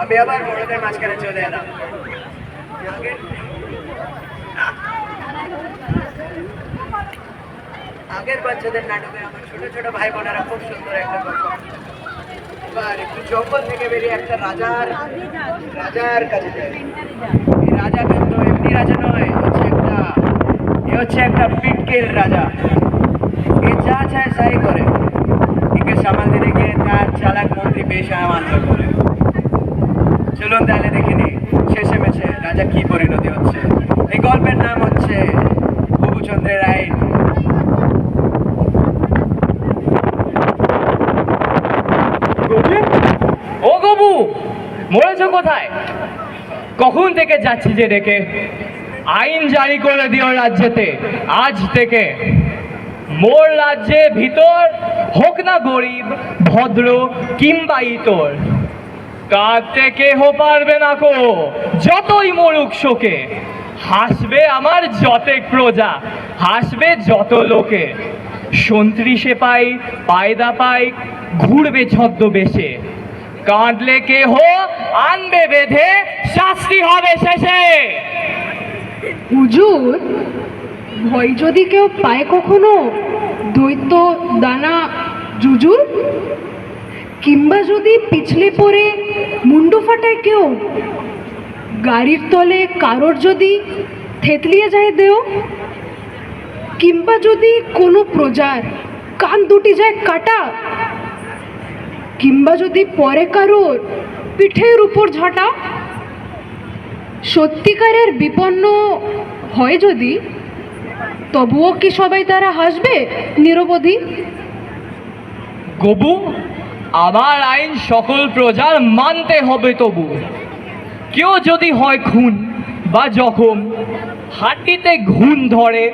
আমি আবার বড়দের মাঝখানে চলে এলাম। আগের- বাচ্চাদের নাটকে আমার ছোট ছোট ভাই বোনেরা খুব সুন্দর একটা গল্প। এবার একটু বেরিয়ে একটা রাজার রাজার কাছে রাজা এমনি রাজা নয় হচ্ছে একটা এ হচ্ছে একটা রাজা। এ যা চায় করে। একে সামাল দিতে গিয়ে তার চালাক মন্ত্রী বেশ আমান্য করে। চলুন তাহলে দেখে নি, শেষে মেছে রাজা কি পরিণতি হচ্ছে? এই গল্পের নাম হচ্ছে বুবুচন্দ্রের আইন ও গবু মরেছ কোথায়? কখন থেকে যাচ্ছি যে ডেকে? আইন জারি করে দিও রাজ্যেতে, আজ থেকে। মোর রাজ্যে ভিতর হোক না গরিব, ভদ্র কিংবা ইতর। কাঁদতে কেহ পারবে না কো? যতই মরুক শোকে, হাসবে আমার যতেক প্রজা, হাসবে যত লোকে। সন্ত্রিশে পাই, পায়দা পাই, ঘুরবে ছদ্মবেশে। কাঁদলে কেহ আনবে বেঁধে, শাস্তি হবে শেষে। হুজুর ভয় যদি কেউ পায় কখনো? দৈত্য, দানা জুজুর কিংবা যদি পিছলে পড়ে মুন্ডু ফাটায় কেউ? গাড়ির তলে কারোর যদি থেতলিয়ে যায় দেও কিংবা যদি কোনো প্রজার কান দুটি যায় কাটা? কিংবা যদি পরে কারোর পিঠের উপর ঝাঁটা? সত্যিকারের বিপন্ন হয় যদি, তবুও কি সবাই তারা হাসবে নিরবধি? গবু আমার আইন সকল প্রজার মানতে হবে তবু। কেউ যদি হয় খুন বা জখম হাড্ডিতে ঘুণ ধরে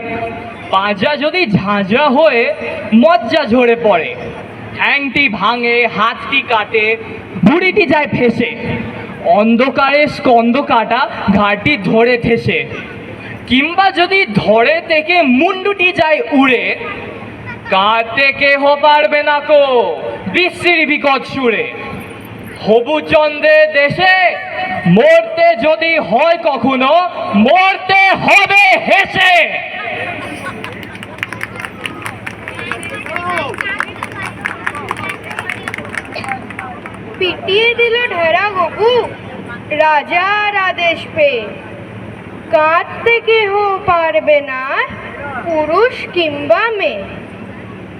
পাঁজা যদি ঝাঁঝরা হয়ে মজ্জা ঝরে পড়ে ঠ্যাংটি ভাঙে, হাতটি কাটে, বুড়িটি যায় ফেসে, অন্ধকারে স্কন্দ কাটা ঘাটটি ধরে ঠেসে, কিংবা যদি ধরে থেকে মুন্ডুটি যায় উড়ে কাঁদতে কেহ পারবে না কো বিশ্রীর বিকট সুরে। হবু চন্দ্রের দেশে মরতে যদি হয় কখনো, মরতে হবে হেসে। পিটিয়ে দিল ঢেরা গপু রাজার আদেশ পেয়ে। কাঁদতে কেহ পারবে না, পুরুষ কিংবা মেয়ে।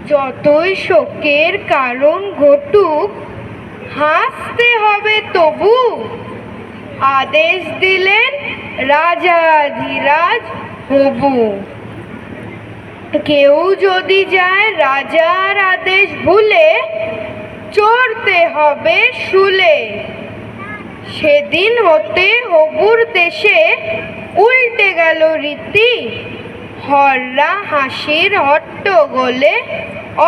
যতই শোকের কারণ ঘটুক, হাসতে হবে তবু। আদেশ দিলেন রাজাধিরাজ হবু। কেউ যদি যায় রাজার আদেশ ভুলে, চড়তে হবে শুলে। সেদিন হতে হবুর দেশে উল্টে গেল রীতি। হররা হাসির হট্ট গোলে,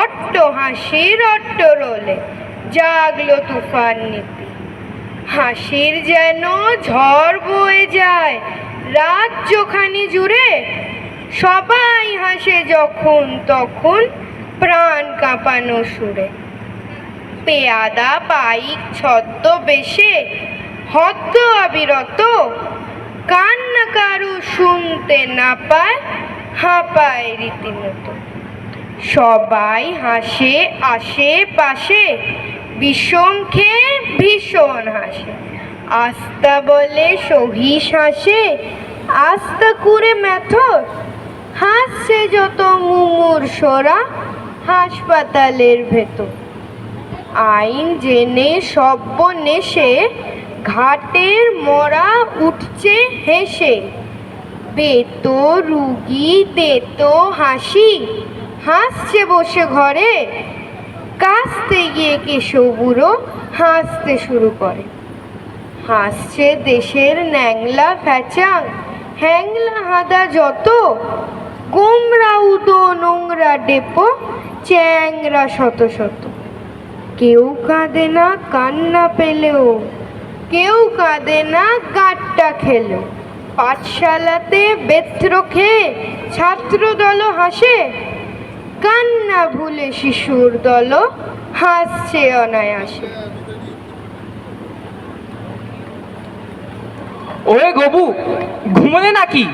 অট্ট হাসির অট্ট রোলে। জাগলো তুফান নীতি। হাসির যেন ঝড় বয়ে যায়, রাত চোখানি জুড়ে সবাই হাসে যখন তখন প্রাণ কাঁপানো সুরে। পেয়াদা বাইক ছদ্মবেশে হদ্দ অবিরত, কান্না কারু শুনতে না পায় হাঁপায় রীতিমতো। সবাই হাসে আশেপাশে বিষম খেয়ে, ভীষণ হাসে। আস্তা বলে সহিস হাসে, আস্তা কুড়ে মেথর। হাসছে যত মুমুর সরা, হাসপাতালের ভেতর। আইন জেনে সব্য নেশে ঘাটের মরা উঠছে হেসে। বেতো রুগী দেতো হাসি। হাসছে বসে ঘরে। কাস্তে গিয়ে কেশবুড়ো হাসতে শুরু করে। হাসছে দেশের ন্যাংলা ফ্যাচাং। হ্যাংলা হাদা যত। গোমরা উদো, নোংরা ডেপো, চ্যাংরা শত শত। কেউ কাঁদে না কান্না পেলেও। কেউ কাঁদে না গাট্টা খেলেও। পাঠশালাতে বেত্র খেয়ে ছাত্র দল হাসে কান্না ভুলে শিশুর দল হাসছে অনায়াসে। ওরে গবু, ঘুমলে নাকি?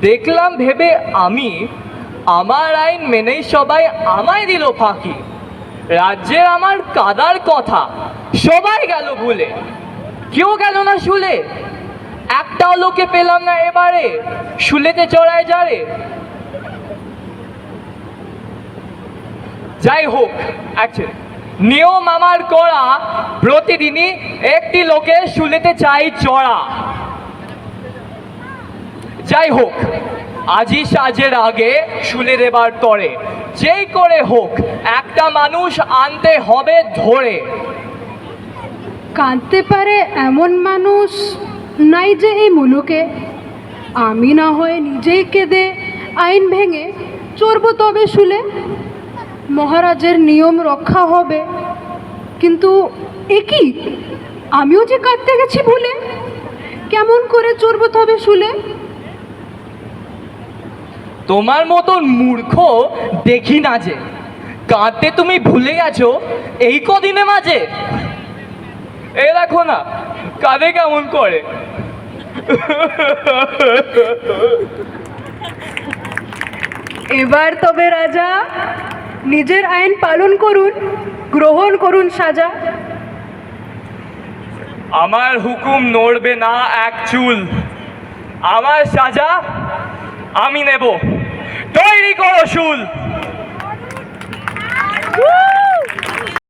দেখলাম ভেবে আমি আমার আইন মেনেই সবাই আমায় দিল ফাঁকি। রাজ্যের আমার কাদার কথা, সবাই গেল ভুলে। কেউ গেল না শুলে। একটাও লোকে পেলাম না এবারে। শুলেতে চড়ায় যারে। যাই হোক actually, নিয়ম আমার করা প্রতিদিনই একটি লোকে শুলেতে চাই চড়া। যাই হোক আজই সাজের আগে শুলে দেবার তরে। যেই করে হোক একটা মানুষ আনতে হবে ধরে। কাঁদতে পারে এমন মানুষ? নাই যে এই মুলুকে। আমি না হয়ে নিজেই কেঁদে আইন ভেঙে চড়ব তবে শুলে। মহারাজের নিয়ম রক্ষা হবে। কিন্তু এ কি? আমিও যে কাঁদতে গেছি ভুলে। কেমন করে চড়ব তবে শুলে? তোমার মতন মূর্খ দেখি না যে। কাঁদতে তুমি ভুলে গেছো এই কদিনে মাঝে? এ দেখো না কাঁদে কেমন করে? এবার তবে রাজা নিজের আইন পালন করুন গ্রহণ করুন সাজা। আমার হুকুম নড়বে না এক চুল। আমার সাজা আমি নেব। তৈরি করো শুল